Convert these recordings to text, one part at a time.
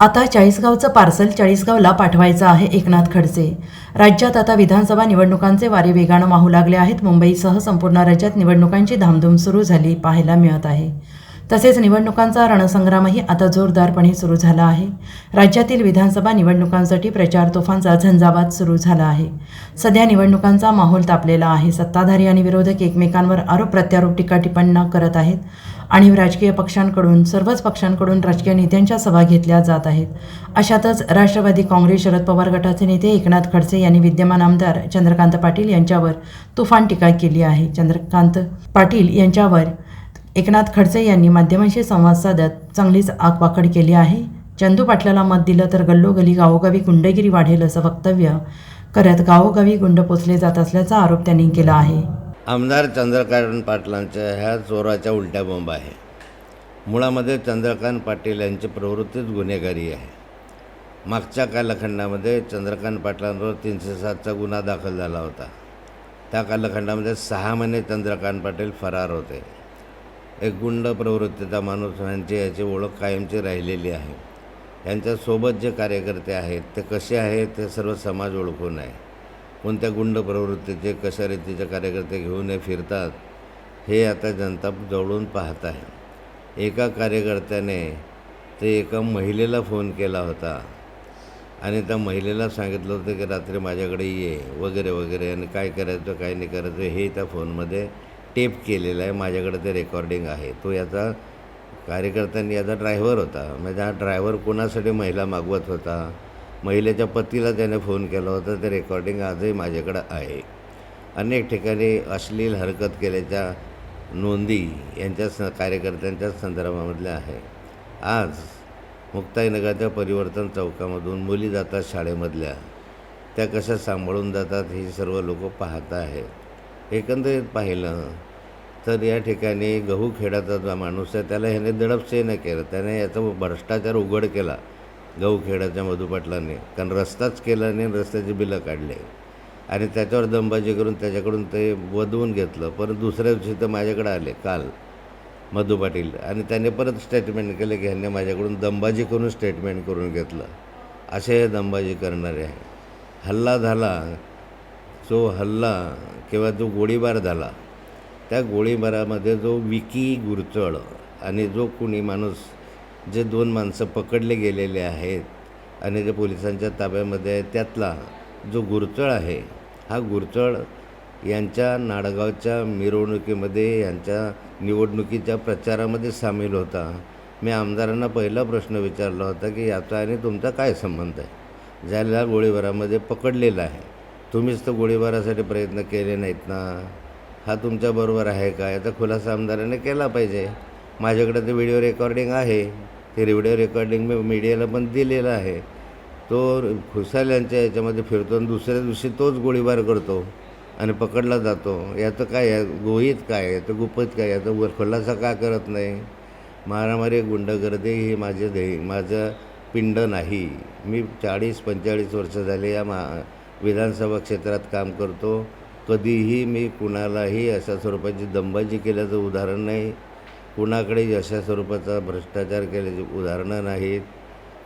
आता चाळीसगावचं पार्सल चाळीसगावला पाठवायचं आहे एकनाथ खडसे. राज्यात आता विधानसभा निवडणुकांचे वारे वेगानं माहू लागले आहेत. मुंबईसह संपूर्ण राज्यात निवडणुकांची धामधूम सुरू झाली पाहायला मिळत आहे. तसेच निवडणुकांचा रणसंग्रामही आता जोरदारपणे सुरू झाला आहे. राज्यातील विधानसभा निवडणुकांसाठी प्रचार तोफांचा झंझावात सुरू झाला आहे. सध्या निवडणुकांचा माहोल तापलेला आहे. सत्ताधारी आणि विरोधक एकमेकांवर आरोप प्रत्यारोप टीका टिप्पण्या करत आहेत आणि राजकीय पक्षांकडून सर्वच पक्षांकडून राजकीय नेत्यांच्या सभा घेतल्या जात आहेत. अशातच राष्ट्रवादी काँग्रेस शरद पवार गटाचे नेते एकनाथ खडसे यांनी विद्यमान आमदार चंद्रकांत पाटील यांच्यावर तुफान टीका केली आहे. चंद्रकांत पाटील यांच्यावर एकनाथ खडसे यांनी माध्यमांशी संवाद साधत चांगलीच आगपाखड केली आहे. चंदू पाटलाला मत दिलं तर गल्लोगली गावोगावी गुंडगिरी वाढेल असं वक्तव्य करत गावोगावी गुंड पोचले जात असल्याचा आरोप त्यांनी केला आहे. आमदार चंद्रकांत पाटलांच्या ह्या चोराच्या उलट्या बॉम्ब आहे. मुळामध्ये चंद्रकांत पाटील यांची प्रवृत्तीच गुन्हेगारी आहे. मागच्या कालखंडामध्ये चंद्रकांत पाटलांवर तीनशे सातचा गुन्हा दाखल झाला होता. त्या कालखंडामध्ये सहा महिने चंद्रकांत पाटील फरार होते. एक गुंड प्रवृत्तीचा माणूस यांची याची ओळख कायमची राहिलेली आहे. यांच्यासोबत जे कार्यकर्ते आहेत ते कसे आहेत ते सर्व समाज ओळखून आहे. कोणत्या गुंड प्रवृत्तीचे कशा रीतीचे कार्यकर्ते घेऊन हे फिरतात हे आता जनता जवळून पाहत आहे. एका कार्यकर्त्याने ते एका महिलेला फोन केला होता आणि त्या महिलेला सांगितलं होतं की रात्री माझ्याकडे ये वगैरे वगैरे आणि काय करायचं काय नाही करायचं हे त्या फोनमध्ये टेप केलेला आहे माझ्याकडे ते रेकॉर्डिंग आहे. तो याचा कार्यकर्त्यांनी याचा ड्रायव्हर होता. म्हणजे हा ड्रायव्हर कोणासाठी महिला मागवत होता? महिलेच्या पतीला त्याने फोन केला होता. ते रेकॉर्डिंग आजही माझ्याकडं आहे. अनेक ठिकाणी अश्लील हरकत केल्याच्या नोंदी यांच्या स कार्यकर्त्यांच्या संदर्भामधल्या आहे. आज मुक्ताईनगरच्या परिवर्तन चौकामधून मुली जातात शाळेमधल्या. त्या कशा सांभाळून जातात ही सर्व लोक पाहत आहेत. एकंदरीत पाहिलं तर या ठिकाणी गहू खेडाचा जो माणूस आहे त्याला ह्याने दडपसे नाही केलं. त्याने याचा भ्रष्टाचार उघड केला गहू खेडाच्या मधुपाटलाने. कारण रस्ताच केला नाही रस्त्याची बिलं काढले. आणि त्याच्यावर दंबाजी करून त्याच्याकडून ते वधवून घेतलं. परत दुसऱ्या दिवशी तर माझ्याकडे आले काल मधु पाटील आणि त्याने परत स्टेटमेंट केलं की ह्यांनी माझ्याकडून दंबाजी करून स्टेटमेंट करून घेतलं. असे हे दंबाजी करणारे आहे. हल्ला झाला जो हल्ला किंवा जो गोळीबार झाला त्या गोळीबारामध्ये जो विकी गुरचळ आणि जो कुणी माणूस जे दोन माणसं पकडले गेलेले आहेत आणि जे पोलिसांच्या ताब्यामध्ये आहे त्यातला जो गुरचळ आहे हा गुरचळ यांच्या नाडगावच्या मिरवणुकीमध्ये यांच्या निवडणुकीच्या प्रचारामध्ये सामील होता. मी आमदारांना पहिला प्रश्न विचारला होता की याचा आणि तुमचा काय संबंध आहे? ज्याला गोळीबारामध्ये पकडलेला आहे. तुम्हीच तर गोळीबारासाठी प्रयत्न केले नाहीत ना. हा तुमच्याबरोबर आहे का? याचा खुलासा आमदाराने केला पाहिजे. माझ्याकडे ते व्हिडिओ रेकॉर्डिंग आहे. ते व्हिडिओ रेकॉर्डिंग मी मीडियाला पण दिलेलं आहे. तो खुशाल यांच्या याच्यामध्ये फिरतो आणि दुसऱ्या दिवशी तोच गोळीबार करतो आणि पकडला जातो. याचं काय आहे? गोहीत काय आहे? तर गुपित काय याचा वर खुलासा का करत नाही? मारामारी गुंडगर्दी ही माझे ध्येय माझं पिंड नाही. मी चाळीस पंचेचाळीस वर्ष झाले या मा विधानसभा क्षेत्रात काम करतो. कधीही मी कुणालाही अशा स्वरूपाची दंबाजी केल्याचं उदाहरण नाही. कुणाकडे अशा स्वरूपाचा भ्रष्टाचार केल्याचे उदाहरणं नाहीत.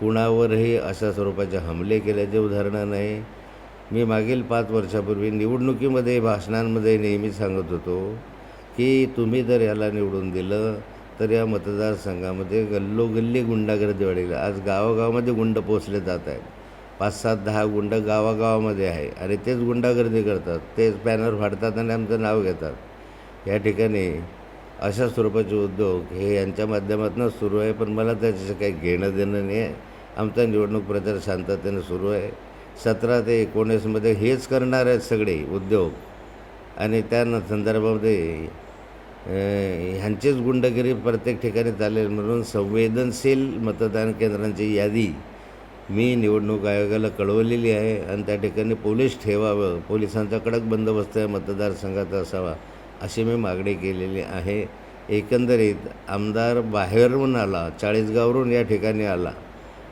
कुणावरही अशा स्वरूपाचे हमले केल्याचे उदाहरणं नाही. मी मागील पाच वर्षापूर्वी निवडणुकीमध्ये भाषणांमध्ये नेहमी सांगत होतो की तुम्ही जर याला निवडून दिलं तर या मतदारसंघामध्ये गल्लोगल्ली गुंडागर्दी वाढेल आज गावागावामध्ये गुंड पोचले जात आहेत. पाच सात दहा गुंड गावागावामध्ये आहे. आणि तेच गुंडागर्दी करतात. तेच बॅनर फाडतात आणि आमचं नाव घेतात. या ठिकाणी अशा स्वरूपाचे उद्योग हे यांच्या माध्यमातून सुरू आहे. पण मला त्याच्याशी काही घेणं देणं नाही आहे. आमचा निवडणूक प्रचार शांततेनं सुरू आहे. सतरा ते एकोणीसमध्ये हेच करणार आहेत सगळे उद्योग. आणि त्या संदर्भामध्ये ह्यांचीच गुंडगिरी प्रत्येक ठिकाणी चालेल म्हणून संवेदनशील मतदान केंद्रांची यादी मी निवडणूक आयोगाला कळवलेली आहे आणि त्या ठिकाणी पोलीस ठेवावं पोलिसांचा कडक बंदोबस्त या मतदारसंघात असावा अशी मी मागणी केलेली आहे. एकंदरीत आमदार बाहेरून आला चाळीसगावरून या ठिकाणी आला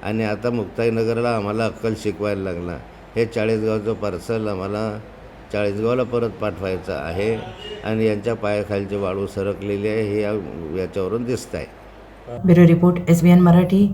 आणि आता मुक्ताईनगरला आम्हाला अक्कल शिकवायला लागला. हे चाळीसगावचं पार्सल आम्हाला चाळीसगावला परत पाठवायचं आहे आणि यांच्या पायाखालची वाळू सरकलेली आहे हे याच्यावरून दिसत आहे bureau report S B N Marathi.